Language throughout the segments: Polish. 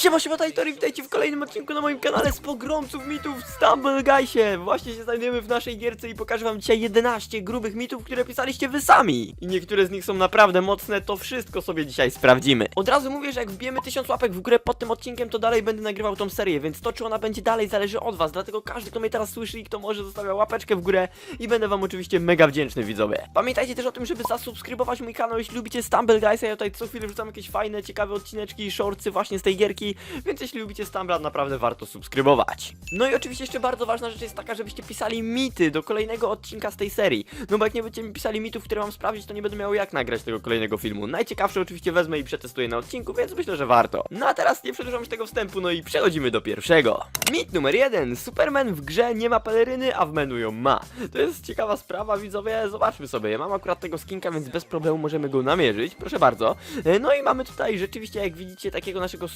Siema, siema, Tajtory, witajcie w kolejnym odcinku na moim kanale z pogromców mitów Stumble Guysie. Właśnie się znajdujemy w naszej gierce i pokażę wam dzisiaj 11 grubych mitów, które pisaliście wy sami. I niektóre z nich są naprawdę mocne, to wszystko sobie dzisiaj sprawdzimy. Od razu mówię, że jak wbijemy 1000 łapek w górę pod tym odcinkiem, to dalej będę nagrywał tą serię, więc to czy ona będzie dalej zależy od was, dlatego każdy, kto mnie teraz słyszy i kto może zostawia łapeczkę w górę i będę wam oczywiście mega wdzięczny, widzowie. Pamiętajcie też o tym, żeby zasubskrybować mój kanał, jeśli lubicie Stumble Guysa, ja tutaj co chwilę wrzucam jakieś fajne, ciekawe odcineczki i shortsy właśnie z tej gierki, więc jeśli lubicie Stumbla, naprawdę warto subskrybować. No i oczywiście jeszcze bardzo ważna rzecz jest taka, żebyście pisali mity do kolejnego odcinka z tej serii. No bo jak nie będziecie mi pisali mitów, które mam sprawdzić, to nie będę miał jak nagrać tego kolejnego filmu. Najciekawsze oczywiście wezmę i przetestuję na odcinku, więc myślę, że warto. No a teraz nie przedłużam tego wstępu, no i przechodzimy do pierwszego. Mit numer jeden. Superman w grze nie ma peleryny, a w menu ją ma. To jest ciekawa sprawa, widzowie. Zobaczmy sobie. Ja mam akurat tego skinka, więc bez problemu możemy go namierzyć. Proszę bardzo. E, No i mamy tutaj rzeczywiście, jak widzicie, takiego naszego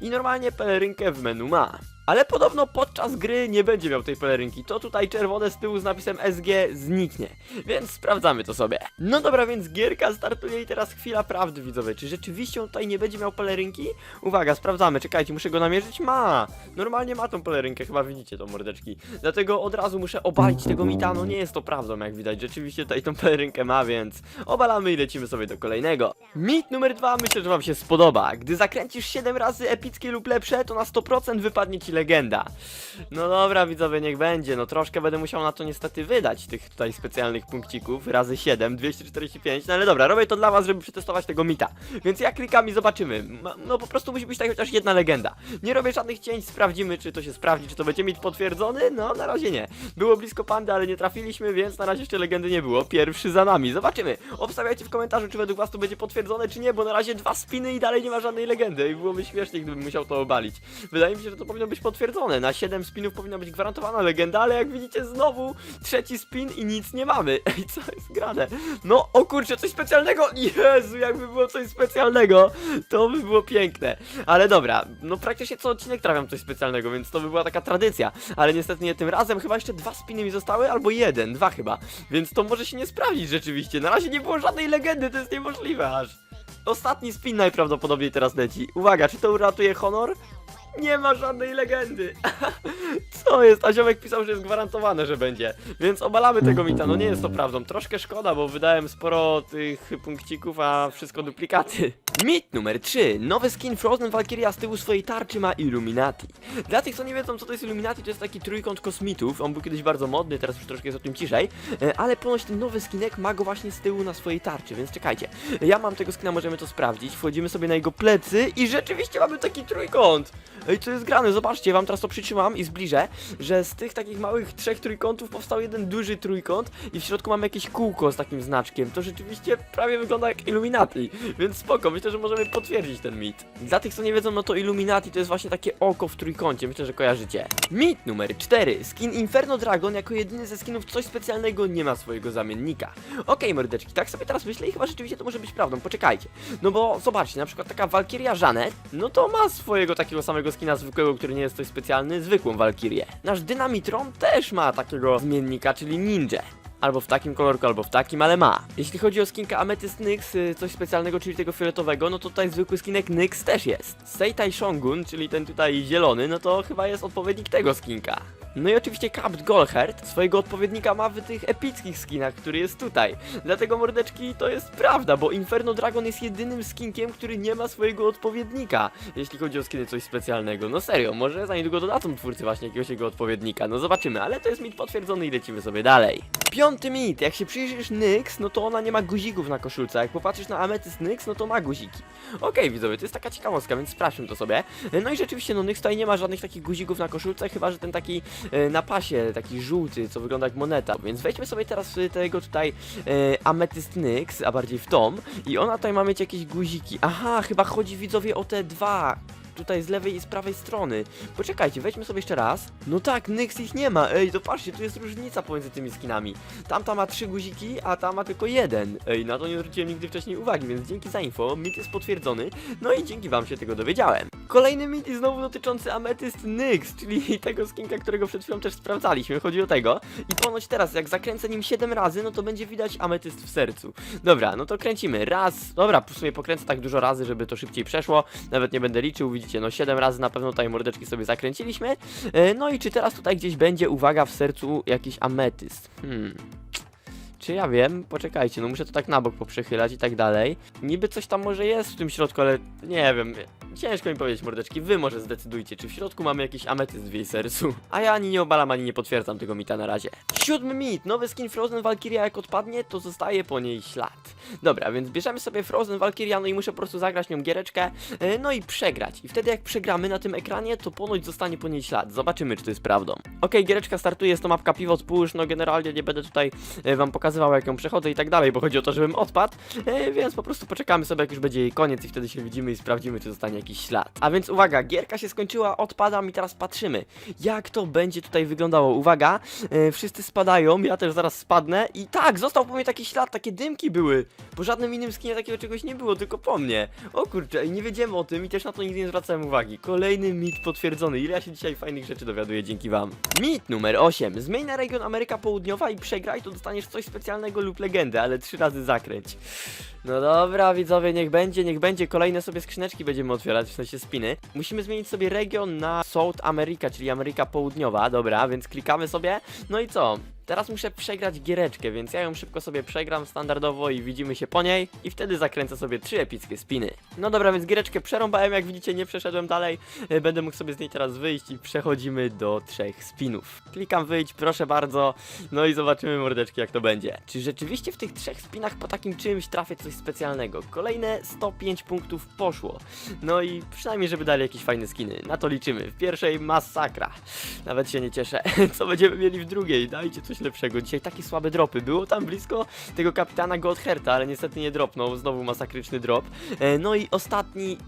I normalnie pelerynkę w menu ma. Ale podobno podczas gry nie będzie miał tej pelerynki. To tutaj czerwone z tyłu z napisem SG zniknie. Więc sprawdzamy to sobie. No dobra, więc gierka startuje i teraz chwila prawdy, widzowie. Czy rzeczywiście on tutaj nie będzie miał pelerynki? Uwaga, sprawdzamy. Czekajcie, muszę go namierzyć. Ma! Normalnie ma tą pelerynkę, chyba widzicie to mordeczki. Dlatego od razu muszę obalić tego mita. No nie jest to prawdą, jak widać. Rzeczywiście tutaj tą pelerynkę ma, więc obalamy i lecimy sobie do kolejnego. Mit numer dwa myślę, że wam się spodoba. Gdy zakręcisz 7 razy epickie lub lepsze, to na 100% wypadnie ci legenda. No dobra, widzowie, niech będzie. No troszkę będę musiał na to niestety wydać tych tutaj specjalnych punkcików. Razy 7, 245. No ale dobra, robię to dla was, żeby przetestować tego mita. Więc ja klikam i zobaczymy. No po prostu musi być tutaj chociaż jedna legenda. Nie robię żadnych cięć, sprawdzimy, czy to się sprawdzi, czy to będzie mit potwierdzony. No na razie nie. Było blisko pandy, ale nie trafiliśmy, więc na razie jeszcze legendy nie było. Pierwszy za nami. Zobaczymy. Obstawiajcie w komentarzu, czy według was to będzie potwierdzone, czy nie, bo na razie dwa spiny i dalej nie ma żadnej legendy. I byłoby śmiesznie, gdybym musiał to obalić. Wydaje mi się, że to powinno być potwierdzone. Na 7 spinów powinna być gwarantowana legenda, ale jak widzicie znowu trzeci spin i nic nie mamy. Ej, co jest grane? No, o kurczę, coś specjalnego! Jezu, jakby było coś specjalnego, to by było piękne. Ale dobra, no praktycznie co odcinek trafiam coś specjalnego, więc to by była taka tradycja. Ale niestety nie tym razem, chyba jeszcze dwa spiny mi zostały, albo jeden, dwa chyba. Więc to może się nie sprawdzić rzeczywiście. Na razie nie było żadnej legendy, to jest niemożliwe aż. Ostatni spin najprawdopodobniej teraz leci. Uwaga, czy to uratuje honor? Nie ma żadnej legendy. Co jest? A ziomek pisał, że jest gwarantowane, że będzie. Więc obalamy tego mita. No nie jest to prawdą. Troszkę szkoda, bo wydałem sporo tych punkcików, a wszystko duplikaty. Mit numer 3. Nowy skin Frozen Valkyria z tyłu swojej tarczy ma Illuminati. Dla tych, co nie wiedzą, co to jest Illuminati, to jest taki trójkąt kosmitów. On był kiedyś bardzo modny, teraz już troszkę jest o tym ciszej. E, Ale ponoć ten nowy skinek ma go właśnie z tyłu na swojej tarczy, więc czekajcie. Ja mam tego skina, możemy to sprawdzić. Wchodzimy sobie na jego plecy i rzeczywiście mamy taki trójkąt. Ej, co jest grane? Zobaczcie, wam teraz to przytrzymam i zbliżę, że z tych takich małych trzech trójkątów powstał jeden duży trójkąt i w środku mamy jakieś kółko z takim znaczkiem. To rzeczywiście prawie wygląda jak Illuminati, więc spoko, myślę, że możemy potwierdzić ten mit. Dla tych, co nie wiedzą, no to Illuminati to jest właśnie takie oko w trójkącie, myślę, że kojarzycie. Mit numer 4. Skin Inferno Dragon jako jedyny ze skinów coś specjalnego nie ma swojego zamiennika. Okej, mordeczki, tak sobie teraz myślę i chyba rzeczywiście to może być prawdą, poczekajcie. No bo zobaczcie, na przykład taka Valkyria Janet, no to ma swojego takiego samego skina zwykłego, który nie jest coś specjalny, zwykłą Valkyrię. Nasz Dynamitron też ma takiego zmiennika, czyli Ninja. Albo w takim kolorku, albo w takim, ale ma. Jeśli chodzi o skinka Amethyst Nyx, y, coś specjalnego, czyli tego fioletowego, no to tutaj zwykły skinek Nyx też jest. Seitai Shongun, czyli ten tutaj zielony, no to chyba jest odpowiednik tego skinka. No i oczywiście Capt Golheart swojego odpowiednika ma w tych epickich skinach, który jest tutaj. Dlatego mordeczki to jest prawda, bo Inferno Dragon jest jedynym skinkiem, który nie ma swojego odpowiednika. Jeśli chodzi o skiny coś specjalnego. No serio, może za niedługo dodadzą twórcy właśnie jakiegoś jego odpowiednika. No zobaczymy, ale to jest mit potwierdzony i lecimy sobie dalej. Piąty mit, jak się przyjrzysz Nyx, no to ona nie ma guzików na koszulce, jak popatrzysz na Amethyst Nyx, no to ma guziki. Okej widzowie, to jest taka ciekawostka, więc sprawdźmy to sobie. No i rzeczywiście, no Nyx tutaj nie ma żadnych takich guzików na koszulce, chyba że ten taki na pasie, taki żółty, co wygląda jak moneta. Więc wejdźmy sobie teraz w tego tutaj e, Amethyst Nyx, a bardziej w tom i ona tutaj ma mieć jakieś guziki. Aha, chyba chodzi widzowie o te dwa tutaj z lewej i z prawej strony. Poczekajcie, wejdźmy sobie jeszcze raz. No tak, Nyx ich nie ma. Ej, to tu jest różnica pomiędzy tymi skinami. Tamta ma trzy guziki, a ta ma tylko jeden. Ej, na to nie zwróciłem nigdy wcześniej uwagi, więc dzięki za info. Mit jest potwierdzony. No i dzięki wam się tego dowiedziałem. Kolejny mit i znowu dotyczący Amethyst Nyx, czyli tego skinka, którego przed chwilą też sprawdzaliśmy. Chodzi o tego. I ponoć teraz, jak zakręcę nim 7 razy, no to będzie widać ametyst w sercu. Dobra, no to kręcimy. Raz. Dobra, w sumie pokręcę tak dużo razy, żeby to szybciej przeszło. Nawet nie będę liczył, widzicie widzicie, no 7 razy na pewno tutaj mordeczki sobie zakręciliśmy. E, no i czy teraz tutaj gdzieś będzie, uwaga, w sercu jakiś ametyst? Hmm. Czy ja wiem? Poczekajcie, no muszę to tak na bok poprzechylać i tak dalej. Niby coś tam może jest w tym środku, ale nie wiem. Ciężko mi powiedzieć, mordeczki. Wy może zdecydujcie, czy w środku mamy jakiś ametyst w jej sercu. A ja ani nie obalam, ani nie potwierdzam tego mita na razie. Siódmy mit. Nowy skin Frozen Valkyria jak odpadnie, to zostaje po niej ślad. Dobra, więc bierzemy sobie Frozen Valkyria, no i muszę po prostu zagrać nią giereczkę, e, no i przegrać. I wtedy jak przegramy na tym ekranie, to ponoć zostanie po niej ślad. Zobaczymy, czy to jest prawdą. Okej, giereczka startuje, jest to mapka Pivot Push, no generalnie nie będę tutaj e, wam pokazywał, jak ją przechodzę i tak dalej, bo chodzi o to, żebym odpadł, e, więc po prostu poczekamy sobie, jak już będzie jej koniec i wtedy się widzimy i sprawdzimy, czy zostanie jakiś ślad. A więc uwaga, gierka się skończyła, odpadam i teraz patrzymy, jak to będzie tutaj wyglądało. Uwaga, e, wszyscy spadają, ja też zaraz spadnę i tak, został po mnie taki ślad, takie dymki były. Po żadnym innym skinie takiego czegoś nie było, tylko po mnie. O kurczę, nie wiedziałem o tym i też na to nigdy nie zwracałem uwagi. Kolejny mit potwierdzony. Ile ja się dzisiaj fajnych rzeczy dowiaduję dzięki wam. Mit numer 8. Zmień na region Ameryka Południowa i przegraj, to dostaniesz coś specjalnego lub legendę, ale trzy razy zakręć. No dobra, widzowie, niech będzie, niech będzie. Kolejne sobie skrzyneczki będziemy otwierać, w sensie spiny. Musimy zmienić sobie region na South America, czyli Ameryka Południowa. Dobra, więc klikamy sobie. No i co? Teraz muszę przegrać giereczkę, więc ja ją szybko sobie przegram standardowo i widzimy się po niej i wtedy zakręcę sobie trzy epickie spiny. No dobra, więc giereczkę przerąbałem, jak widzicie nie przeszedłem dalej. E, Będę mógł sobie z niej teraz wyjść i przechodzimy do trzech spinów. Klikam wyjść, proszę bardzo. No i zobaczymy mordeczki jak to będzie. Czy rzeczywiście w tych trzech spinach po takim czymś trafię coś specjalnego? Kolejne 105 punktów poszło. No i przynajmniej, żeby dali jakieś fajne skiny. Na to liczymy. W pierwszej masakra. Nawet się nie cieszę. Co będziemy mieli w drugiej? Dajcie coś lepszego. Dzisiaj takie słabe dropy. Było tam blisko tego kapitana Godherta, ale niestety nie dropnął. Znowu masakryczny drop. E, No i ostatni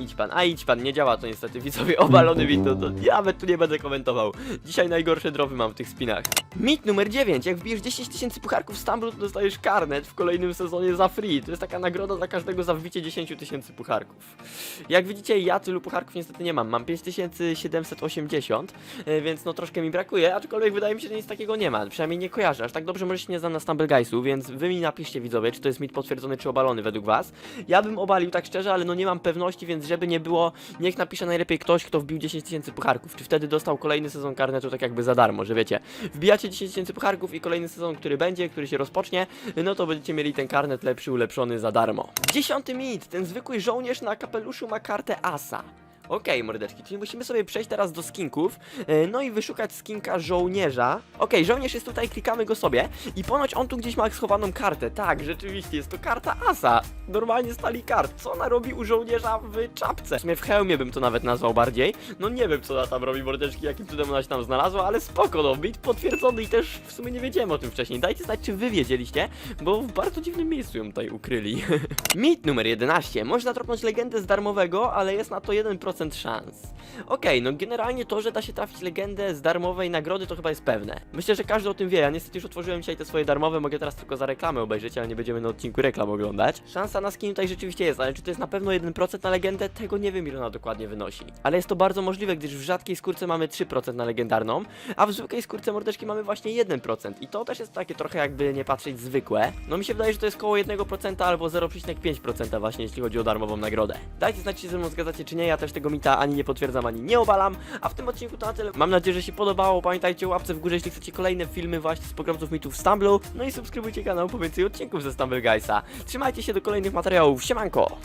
Idź pan, a idź pan, nie działa to niestety, widzowie, obalony mit, to, to ja nawet tu nie będę komentował. Dzisiaj najgorsze dropy mam w tych spinach. Mit numer 9, jak wbijesz 10 tysięcy pucharków z Tumblr, to dostajesz karnet w kolejnym sezonie za free. To jest taka nagroda dla każdego za wbicie 10 tysięcy pucharków. Jak widzicie, ja tylu pucharków niestety nie mam, mam 5780, e, więc no troszkę mi brakuje, aczkolwiek wydaje mi się, że nic takiego nie ma, przynajmniej nie kojarzę, aż tak dobrze może się nie znam na Stumble Guysu, więc wy mi napiszcie widzowie, czy to jest mit potwierdzony, czy obalony według was. Ja bym obalił tak szczerze, ale no nie mam pewności, więc żeby nie było, niech napisze najlepiej ktoś, kto wbił 10 tysięcy pucharków, czy wtedy dostał kolejny sezon karnetu tak jakby za darmo, że wiecie, wbijacie 10 tysięcy pucharków i kolejny sezon, który będzie, który się rozpocznie, no to będziecie mieli ten karnet lepszy, ulepszony za darmo. Dziesiąty mit, ten zwykły żołnierz na kapeluszu ma kartę asa. Okej, mordeczki, czyli musimy sobie przejść teraz do skinków, e, no i wyszukać skinka żołnierza. Okej, żołnierz jest tutaj, klikamy go sobie i ponoć on tu gdzieś ma schowaną kartę. Tak, rzeczywiście, jest to karta asa. Normalnie stali kart. Co ona robi u żołnierza w czapce? W sumie w hełmie bym to nawet nazwał bardziej. No nie wiem, co ona tam robi, mordeczki, jakim cudem ona się tam znalazła, ale spoko, no, bit potwierdzony i też w sumie nie wiedziałem o tym wcześniej. Dajcie znać, czy wy wiedzieliście, bo w bardzo dziwnym miejscu ją tutaj ukryli. Mit numer 11. Można tropnąć legendę z darmowego, ale jest na to 1% szans. Okej, no generalnie to, że da się trafić legendę z darmowej nagrody, to chyba jest pewne. Myślę, że każdy o tym wie. Ja niestety już otworzyłem dzisiaj te swoje darmowe, mogę teraz tylko za reklamę obejrzeć, ale nie będziemy na odcinku reklam oglądać. Szansa na skin tutaj rzeczywiście jest, ale czy to jest na pewno 1% na legendę? Tego nie wiem, ile ona dokładnie wynosi. Ale jest to bardzo możliwe, gdyż w rzadkiej skórce mamy 3% na legendarną, a w zwykłej skórce mordeczki mamy właśnie 1%. I to też jest takie trochę jakby nie patrzeć zwykłe. No mi się wydaje, że to jest koło 1% albo 0,5% właśnie, jeśli chodzi o darmową nagrodę. Dajcie znać, czy ze mną zgadzacie, czy nie. Ja też tego mita ani nie potwierdzam, ani nie obalam. A w tym odcinku to na tyle. Mam nadzieję, że się podobało. Pamiętajcie o łapce w górze, jeśli chcecie kolejne filmy właśnie z pogromców mitów Stumblu. No i subskrybujcie kanał po więcej odcinków ze Stumble Guysa. Trzymajcie się do kolejnych materiałów. Siemanko!